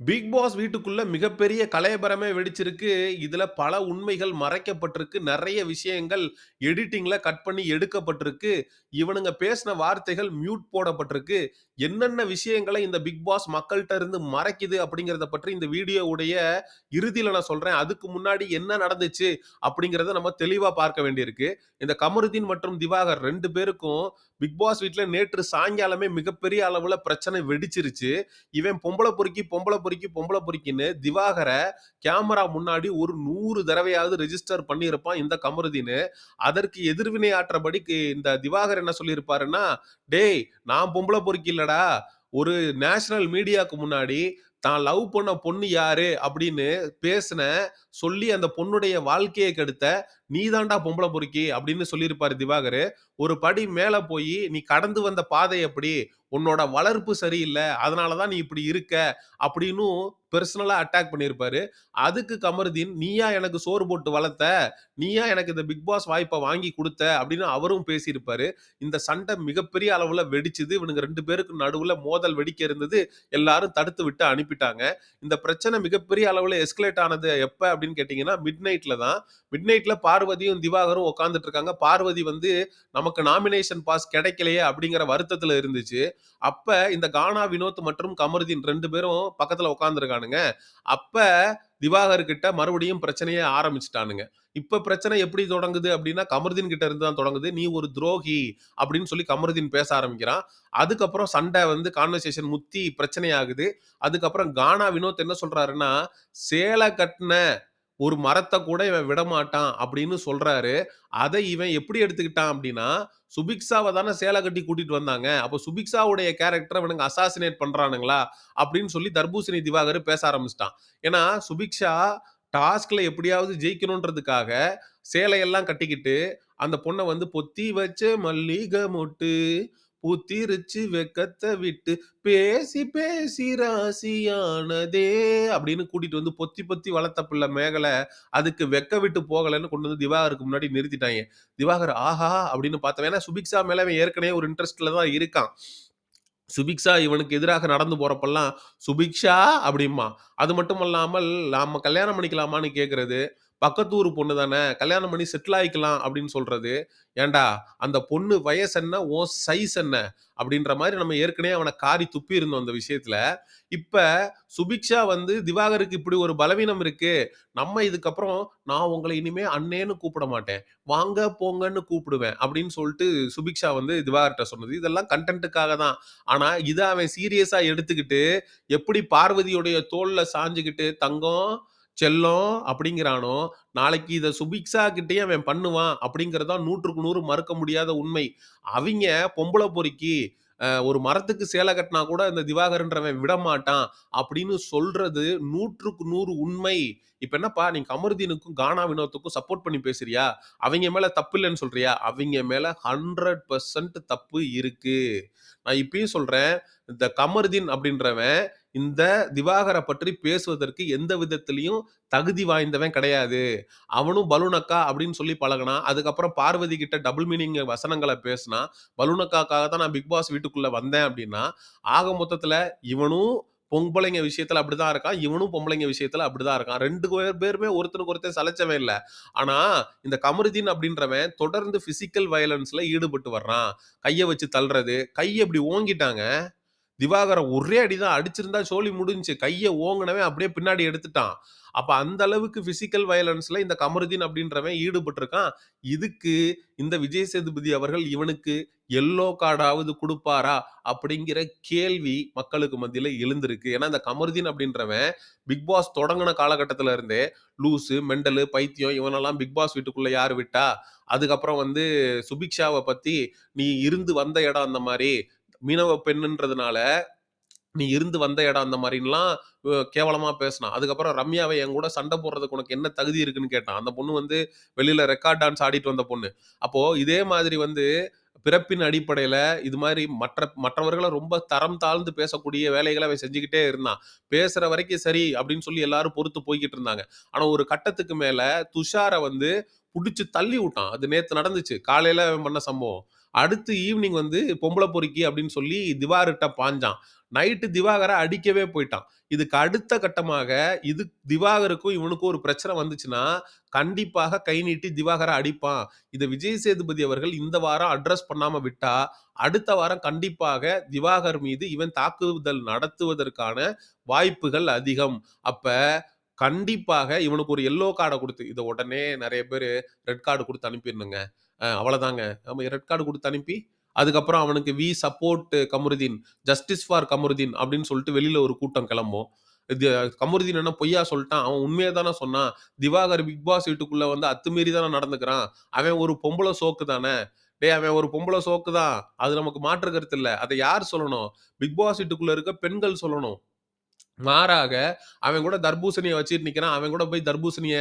Big pass வீட்டுக்குள்ள மிகப்பெரிய கலையபரமே வெடிச்சிருக்கு. இதுல பல உண்மைகள் மறைக்கப்பட்டிருக்கு. நிறைய விஷயங்கள் எடிட்டிங்ல கட் பண்ணி எடுக்கப்பட்டிருக்கு. இவனுங்க பேசின வார்த்தைகள் மியூட் போடப்பட்டிருக்கு. என்னென்ன விஷயங்களை இந்த பிக் பாஸ் மக்கள்கிட்ட இருந்து மறைக்குது அப்படிங்கிறத பற்றி இந்த வீடியோவுடைய இறுதியில நான் சொல்றேன். அதுக்கு முன்னாடி என்ன நடந்துச்சு அப்படிங்கிறத நம்ம தெளிவா பார்க்க வேண்டியிருக்கு. இந்த கமருதீன் மற்றும் திவாகர் ரெண்டு பேருக்கும் பிக் பாஸ் வீட்டில் நேற்று சாயங்காலமே மிகப்பெரிய அளவில் பிரச்சனை வெடிச்சிருச்சு. இவன் பொம்பளை பொறுக்கி, பொம்பளை பொறுக்கி, பொம்பளை பொறுக்கின்னு திவாகரை கேமரா முன்னாடி ஒரு நூறு தடவையாவது ரெஜிஸ்டர் பண்ணியிருப்பான் இந்த கமருதின்னு அதற்கு எதிர்வினை ஆற்றபடிக்கு இந்த திவாகர் என்ன சொல்லியிருப்பாருன்னா, "டேய் நான் பொம்பளை பொறுக்கி இல்லடா. ஒரு நேஷனல் மீடியாவுக்கு முன்னாடி தான் லவ் பண்ண பொண்ணு யாரு அப்படின்னு பேசின, சொல்லி அந்த பொண்ணுடைய வாழ்க்கையை கெடுத்த நீ தாண்டா பொம்பளை பொறுக்கி" அப்படின்னு சொல்லியிருப்பாரு திவாகரு. ஒரு படி மேல போயி, "நீ கடந்து வந்த பாதை எப்படி? உன்னோட வளர்ப்பு சரியில்லை அதனால தான் நீ இப்படி இருக்க." அப்படின்னும் பர்சனலாக அட்டாக் பண்ணியிருப்பாரு. அதுக்கு கமருதீன், "நீயா எனக்கு சோறு போட்டு வளர்த்த? நீயா எனக்கு இந்த பிக் பாஸ் வாய்ப்பை வாங்கி கொடுத்த அப்படின்னு அவரும் பேசியிருப்பாரு. இந்த சண்டை மிகப்பெரிய அளவில் வெடிச்சது. இவனுங்க ரெண்டு பேருக்கு நடுவில் மோதல் வெடிக்க இருந்தது. எல்லாரும் தடுத்து விட்டு அனுப்பிட்டாங்க. இந்த பிரச்சனை மிகப்பெரிய அளவில் எஸ்கலேட் ஆனது எப்போ அப்படின்னு கேட்டிங்கன்னா மிட் நைட்டில் தான். மிட் நைட்டில் பார்வதியும், திவாகரும் உட்காந்துட்டு இருக்காங்க. பார்வதி வந்து, "நமக்கு நாமினேஷன் பாஸ் கிடைக்கலையே" அப்படிங்கிற வருத்தத்தில் இருந்துச்சு. அப்ப இந்த கானா வினோத் மற்றும் கமருதீன் ரெண்டு பேரும் பக்கத்துல உட்காந்துருக்கானுங்க அப்ப திவாகர் கிட்ட மறுபடியும் பிரச்சனையை ஆரம்பிச்சிட்டானுங்க இப்ப பிரச்சனை எப்படி தொடங்குது அப்படின்னா, கமருதீன் கிட்ட இருந்து தான் தொடங்குது. "நீ ஒரு துரோகி" அப்படின்னு சொல்லி கமருதீன் பேச ஆரம்பிக்கிறான். அதுக்கப்புறம் சண்டை வந்து கான்வர்சேஷன் முத்தி பிரச்சனை ஆகுது. அதுக்கப்புறம் கானா வினோத் என்ன சொல்றாருன்னா, "சேலை கட்டின ஒரு மரத்தை கூட இவன் விடமாட்டான்" அப்படின்னு சொல்றாரு. அதை இவன் எப்படி எடுத்துக்கிட்டான் அப்படின்னா, சுபிக்ஸாவை தானே சேலை கட்டி கூட்டிட்டு வந்தாங்க. அப்போ சுபிக்ஷாவுடைய கேரக்டரை இவனுங்க அசாசினேட் பண்றானுங்களா? அப்படின்னு சொல்லி தர்பூசணி திவாகர் பேச ஆரம்பிச்சிட்டான் ஏன்னா, சுபிக்ஷா டாஸ்க்ல எப்படியாவது ஜெயிக்கணுன்றதுக்காக சேலையெல்லாம் கட்டிக்கிட்டு, அந்த பொண்ணை வந்து "பொத்தி வச்ச மல்லிகை மொட்டு, பூத்திருச்சு வெக்கத்தை விட்டு, பேசி பேசி ராசியானதே" அப்படின்னு கூட்டிட்டு வந்து பொத்தி பொத்தி வளர்த்த பிள்ளை மேகலை அதுக்கு வெக்க விட்டு போகலன்னு கொண்டு வந்து திவாகருக்கு முன்னாடி நிறுத்திட்டாங்க திவாகர் ஆஹா! அப்படின்னு பார்த்தவன். ஏன்னா சுபிக்ஷா மேல அவன் ஏற்கனவே ஒரு இன்ட்ரெஸ்ட்ல தான் இருக்கான். சுபிக்ஷா இவனுக்கு எதிராக நடந்து போறப்பெல்லாம் "சுபிக்ஷா" அப்படிமா அது மட்டும் இல்லாமல் "நாம கல்யாணம் பண்ணிக்கலாமான்னு?" கேட்கிறது. பக்கத்து ஊர் பொண்ணு தானே, கல்யாணம் பண்ணி செட்டில் ஆகிக்கலாம் அப்படின்னு சொல்றது. ஏன்டா அந்த பொண்ணு வயசு என்ன? ஓ சைஸ் என்ன? அப்படின்ற மாதிரி நம்ம ஏற்கனவே அவனை காரி துப்பி இருந்தோம் அந்த விஷயத்துல. இப்ப சுபிக்ஷா வந்து திவாகருக்கு இப்படி ஒரு பலவீனம் இருக்கு. நம்ம இதுக்கப்புறம் நான் உங்களை இனிமே அண்ணேன்னு கூப்பிட மாட்டேன். வாங்க, போங்கன்னு கூப்பிடுவேன். அப்படின்னு சொல்லிட்டு சுபிக்ஷா வந்து திவாகர்கிட்ட சொன்னது. இதெல்லாம் கண்டென்ட்டுக்காக தான். ஆனா இதை அவன் சீரியஸா எடுத்துக்கிட்டு, எப்படி பார்வதியுடைய தோள்ல சாஞ்சுக்கிட்டு "தங்கம், செல்லம்" அப்படிங்கிறானோ, நாளைக்கு இதை சுபிக்ஷா கிட்டயும் அவன் பண்ணுவான் அப்படிங்கிறது தான் 100க்கு 100 மறுக்க முடியாத உண்மை. அவங்க பொம்பளை பொறுக்கி, ஒரு மரத்துக்கு சேலை கட்டினா கூட இந்த திவாகர்ன்றவன் விடமாட்டான் அப்படின்னு சொல்றது 100க்கு 100 உண்மை. இப்ப என்னப்பா நீ கமருதீனுக்கும், கானா வினோத்துக்கும் சப்போர்ட் பண்ணி பேசுறியா? அவங்க மேல தப்பு இல்லைன்னு சொல்றியா? அவங்க மேல 100% தப்பு இருக்கு. நான் இப்பயும் சொல்றேன். இந்த கமருதீன் அப்படின்றவன், இந்த திவாகரை பற்றி பேசுவதற்கு எந்த விதத்திலையும் தகுதி வாய்ந்தவன் கிடையாது. அவனும் பலூனக்கா அப்படின்னு சொல்லி பழகினா அதுக்கப்புறம் பார்வதி கிட்ட டபுள் மீனிங் வசனங்களை பேசினா பலூனக்காக்காக தான் நான் பிக் பாஸ் வீட்டுக்குள்ள வந்தேன் அப்படின்னா, ஆக மொத்தத்துல இவனும் பொம்பளைங்க விஷயத்துல அப்படிதான் இருக்கான். இவனும் பொம்பளைங்க விஷயத்துல அப்படிதான் இருக்கான். ரெண்டு பேர் பேருமே ஒருத்தனுக்கு ஒருத்தர் சலைச்சவன் இல்லை ஆனா, இந்த கமருதீன் அப்படின்றவன் தொடர்ந்து பிசிக்கல் வயலன்ஸ்ல ஈடுபட்டு வர்றான். கையை வச்சு தள்ளுறது, கையை இப்படி ஓங்கிட்டாங்க. திவாகர ஒரே அடி தான் அடிச்சிருந்தா சோழி முடிஞ்சு கையை ஓங்கினவே அப்படியே பின்னாடி எடுத்துட்டான். அப்ப அந்த அளவுக்கு பிசிக்கல் வயலன்ஸ்ல இந்த கமருதீன் அப்படின்றவன் ஈடுபட்டிருக்கான். இதுக்கு இந்த விஜய் சேதுபதி அவர்கள் இவனுக்கு எல்லோ கார்டாவது கொடுப்பாரா அப்படிங்கிற கேள்வி மக்களுக்கு மத்தியில எழுந்திருக்கு. ஏன்னா, இந்த கமருதீன் அப்படின்றவன் பிக் பாஸ் தொடங்கின காலகட்டத்தில் இருந்தே லூசு, மெண்டலு, பைத்தியம் இவனெல்லாம் பிக் பாஸ் வீட்டுக்குள்ள யார் விட்டா? அதுக்கப்புறம் வந்து சுபிக்ஷாவை பத்தி நீ இருந்து வந்த இடம் அந்த மாதிரி மீனவ பெண்ணுன்றதுனால, நீ இருந்து வந்த இடம் அந்த மாதிரின்லாம் கேவலமாக கேவலமா பேசினான். அதுக்கப்புறம் ரம்யாவை என் கூட சண்டை போடுறதுக்கு உனக்கு என்ன தகுதி இருக்குன்னு கேட்டான். அந்த பொண்ணு வந்து வெளியில ரெக்கார்ட் டான்ஸ் ஆடிட்டு வந்த பொண்ணு. அப்போ இதே மாதிரி வந்து பிறப்பின் அடிப்படையில இது மாதிரி மற்ற மற்றவர்களை ரொம்ப தரம் தாழ்ந்து பேசக்கூடிய வேலைகளை அவன் செஞ்சுக்கிட்டே இருந்தான். பேசுற வரைக்கும் சரி அப்படின்னு சொல்லி எல்லாரும் பொறுத்து போய்கிட்டு இருந்தாங்க. ஆனா ஒரு கட்டத்துக்கு மேல துஷார வந்து புடிச்சு தள்ளி விட்டான் அது நேத்து நடந்துச்சு. காலையில அவன் பண்ண சம்பவம். அடுத்து ஈவினிங் வந்து பொம்பளை பொறுக்கி அப்படின்னு சொல்லி திவார்கிட்ட பாஞ்சான் நைட்டு திவாகரை அடிக்கவே போயிட்டான் இதுக்கு அடுத்த கட்டமாக இது திவாகருக்கும் இவனுக்கும் ஒரு பிரச்சனை வந்துச்சுன்னா, கண்டிப்பாக கை நீட்டி திவாகரை அடிப்பான். இதை விஜய் சேதுபதி அவர்கள் இந்த வாரம் அட்ரஸ் பண்ணாம விட்டா, அடுத்த வாரம் கண்டிப்பாக திவாகர் மீது இவன் தாக்குதல் நடத்துவதற்கான வாய்ப்புகள் அதிகம். அப்ப கண்டிப்பாக இவனுக்கு ஒரு எல்லோ கார்டை கொடுத்து இதை உடனே நிறைய பேர் ரெட் கார்டு கொடுத்து அனுப்பிடணுங்க அவ்வளோதாங்க நம்ம ரெட் கார்டு கொடுத்து அனுப்பி, அதுக்கப்புறம் அவனுக்கு we support Kamaruddin, justice for Kamaruddin அப்படின்னு சொல்லிட்டு வெளியில் ஒரு கூட்டம் கிளம்பும் இது கமருதீன் என்ன பொய்யா சொல்லிட்டான் அவன் உண்மையை தானே சொன்னான். திவாகர் பிக் பாஸ் வீட்டுக்குள்ளே வந்து அத்துமீறி தானே நடந்துக்கிறான். அவன் ஒரு பொம்பளை சோக்கு தான. டேய் அவன் ஒரு பொம்பளை சோக்கு தான். அது நமக்கு மாற்று கருத்து இல்லை அதை யார் சொல்லணும்? பிக் பாஸ் வீட்டுக்குள்ளே இருக்க பெண்கள் சொல்லணும். மாறாக அவன் கூட தர்பூசணியை வச்சுட்டு நிக்கிறான். அவன் கூட போய் தர்பூசணிய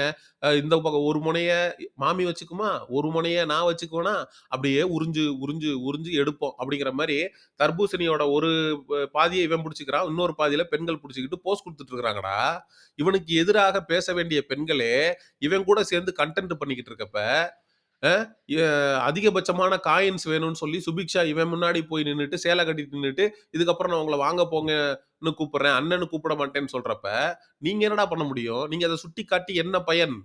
இந்த பக்கம் ஒரு முனைய மாமி வச்சுக்குமா? ஒரு முனைய நான் வச்சுக்குவேனா? அப்படியே உறிஞ்சு, உறிஞ்சு, உறிஞ்சு எடுப்போம். அப்படிங்கிற மாதிரி தர்பூசணியோட ஒரு பாதியை இவன் பிடிச்சிக்கிறான் இன்னொரு பாதியில பெண்கள் பிடிச்சிக்கிட்டு போஸ்ட் கொடுத்துட்டு இருக்கிறாங்கடா இவனுக்கு எதிராக பேச வேண்டிய பெண்களே, இவன் கூட சேர்ந்து கன்டென்ட் பண்ணிக்கிட்டு இருக்கப்ப, அதிகபட்சமான காயின்ஸ் வேணும்னு சொல்லி சுபிக்ஷா இவன் முன்னாடி போய் நின்றுட்டு சேலை கட்டிட்டு நின்றுட்டு இதுக்கப்புறம் நான் உங்களை வாங்க போங்கன்னு கூப்பிடுறேன். அண்ணன்னு கூப்பிட மாட்டேன்னு சொல்றப்ப, நீங்க என்னடா பண்ண முடியும்? நீங்க அத சுட்டிக்காட்டி என்ன பயன்?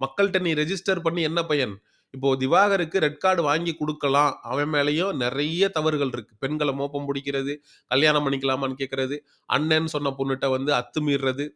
மக்கள்கிட்ட நீ ரெஜிஸ்டர் பண்ணி என்ன பயன்? இப்போ திவாகருக்கு ரெட் கார்டு வாங்கி கொடுக்கலாம் அவன் மேலேயும் நிறைய தவறுகள் இருக்கு. பெண்களை மோப்பம் பிடிக்கிறது கல்யாணம் பண்ணிக்கலாமான்னு கேட்கறது அண்ணன் சொன்ன பொண்ணுகிட்ட வந்து அத்துமீறது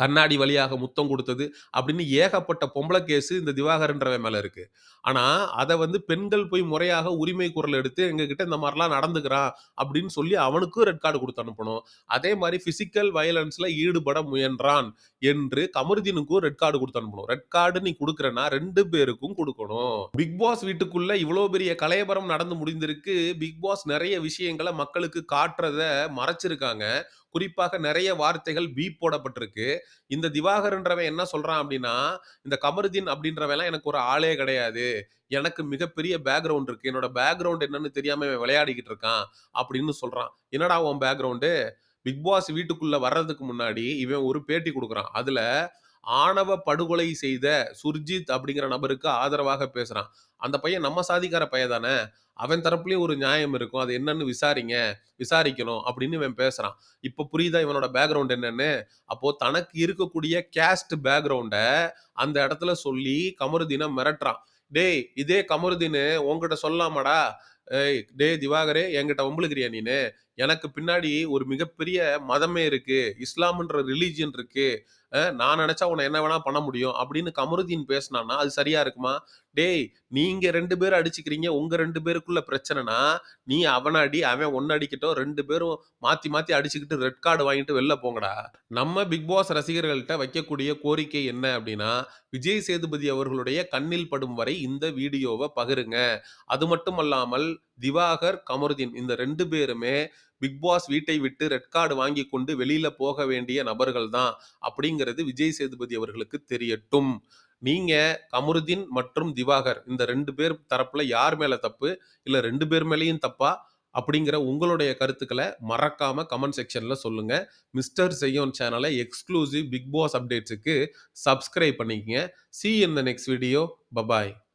கண்ணாடி வழியாக முத்தம் கொடுத்தது அப்படின்னு ஏகப்பட்ட பொம்பளை கேஸு இந்த திவாகரன்றவன் மேலே இருக்கு. ஆனால் அதை வந்து பெண்கள் போய் முறையாக உரிமை குரல் எடுத்து, எங்ககிட்ட இந்த மாதிரிலாம் நடந்துக்கிறான் அப்படின்னு சொல்லி அவனுக்கும் ரெட் கார்டு கொடுத்து அனுப்பணும். அதே மாதிரி பிசிக்கல் வயலன்ஸில் ஈடுபட முயன்றான் என்று கமருதீனுக்கும் ரெட் கார்டு கொடுத்து அனுப்பணும். ரெட் கார்டு நீ குடுக்குறன்னா 2 பேருக்கும் கொடுக்கணும் பிக் பாஸ் வீட்டுக்குள்ள இவ்வளோ பெரிய கலையபரம் நடந்து முடிந்திருக்கு. பிக் பாஸ் நிறைய விஷயங்களை மக்களுக்கு காட்டுறத மறைச்சிருக்காங்க. குறிப்பாக நிறைய வார்த்தைகள் பீப் போடப்பட்டிருக்கு. இந்த திவாகர்ன்றவன் என்ன சொல்றான் அப்படின்னா, இந்த கமருதீன் அப்படின்றவெல்லாம் எனக்கு ஒரு ஆளே கிடையாது. எனக்கு மிகப்பெரிய பேக்ரவுண்ட் இருக்கு. என்னோட பேக்ரவுண்ட் என்னன்னு தெரியாம இவன் விளையாடிக்கிட்டு இருக்கான் அப்படின்னு சொல்றான். என்னடா உன் பேக்ரவுண்டு பிக் பாஸ் வீட்டுக்குள்ள வர்றதுக்கு முன்னாடி இவன் ஒரு பேட்டி கொடுக்குறான் அதுல ஆணவ படுகொலை செய்த சுர்ஜித் அப்படிங்கிற நபருக்கு ஆதரவாக பேசுகிறான் அந்த பையன் நம்ம சாதிக்கார பையன் தானே. அவன் தரப்புலேயும் ஒரு நியாயம் இருக்கும். அது என்னன்னு விசாரிங்க. விசாரிக்கணும் அப்படின்னு இவன் பேசுகிறான் இப்போ புரியுதா இவனோட பேக்ரவுண்ட் என்னன்னு? அப்போது தனக்கு இருக்கக்கூடிய கேஸ்ட் பேக்ரவுண்டை அந்த இடத்துல சொல்லி கமருதீனை மிரட்டுறான். டேய் இதே கமருதீனு உங்ககிட்ட சொல்லலாமாடா? ஏய் டேய் திவாகரே என்கிட்ட வம்பிழுக்கிறியா நீனு? எனக்கு பின்னாடி ஒரு மிகப்பெரிய மதமே இருக்கு. இஸ்லாம்ன்ற ரிலீஜியன் இருக்கு. நான் நினச்சா உன்னை என்ன வேணா பண்ண முடியும். அப்படின்னு கமருதீன் பேசினான்னா அது சரியா இருக்குமா? டேய் நீங்க ரெண்டு பேரும் அடிச்சுக்கிறீங்க. உங்க ரெண்டு பேருக்குள்ள பிரச்சனைனா, நீ அவனை அடி, அவன் உன்ன அடிக்கட்டும். ரெண்டு பேரும் மாத்தி மாத்தி அடிச்சுக்கிட்டு ரெட் கார்டு வாங்கிட்டு வெளில போங்கடா. நம்ம பிக் பாஸ் ரசிகர்கள்ட்ட வைக்கக்கூடிய கோரிக்கை என்ன அப்படின்னா, விஜய் சேதுபதி அவர்களுடைய கண்ணில் படும் வரை இந்த வீடியோவை பகிருங்க. அது மட்டும் அல்லாமல் திவாகர், கமருதீன் இந்த ரெண்டு பேருமே பிக் பாஸ் வீட்டை விட்டு ரெட் கார்டு வாங்கி கொண்டு வெளியில போக வேண்டிய நபர்கள் தான். அப்படிங்கிறது விஜய் சேதுபதி அவர்களுக்கு தெரியட்டும். நீங்க கமருதீன் மற்றும் திவாகர் இந்த ரெண்டு பேர் தரப்புல யார் மேல தப்பு? இல்ல ரெண்டு பேர் மேலேயும் தப்பா? அப்படிங்கிற உங்களுடைய கருத்துக்களை மறக்காம கமெண்ட் செக்ஷன்ல சொல்லுங்க. மிஸ்டர் செய்யோன் சேனலை எக்ஸ்க்ளூசிவ் பிக் பாஸ் அப்டேட்ஸுக்கு சப்ஸ்கிரைப் பண்ணிக்கங்க. See in the next video. Bye bye.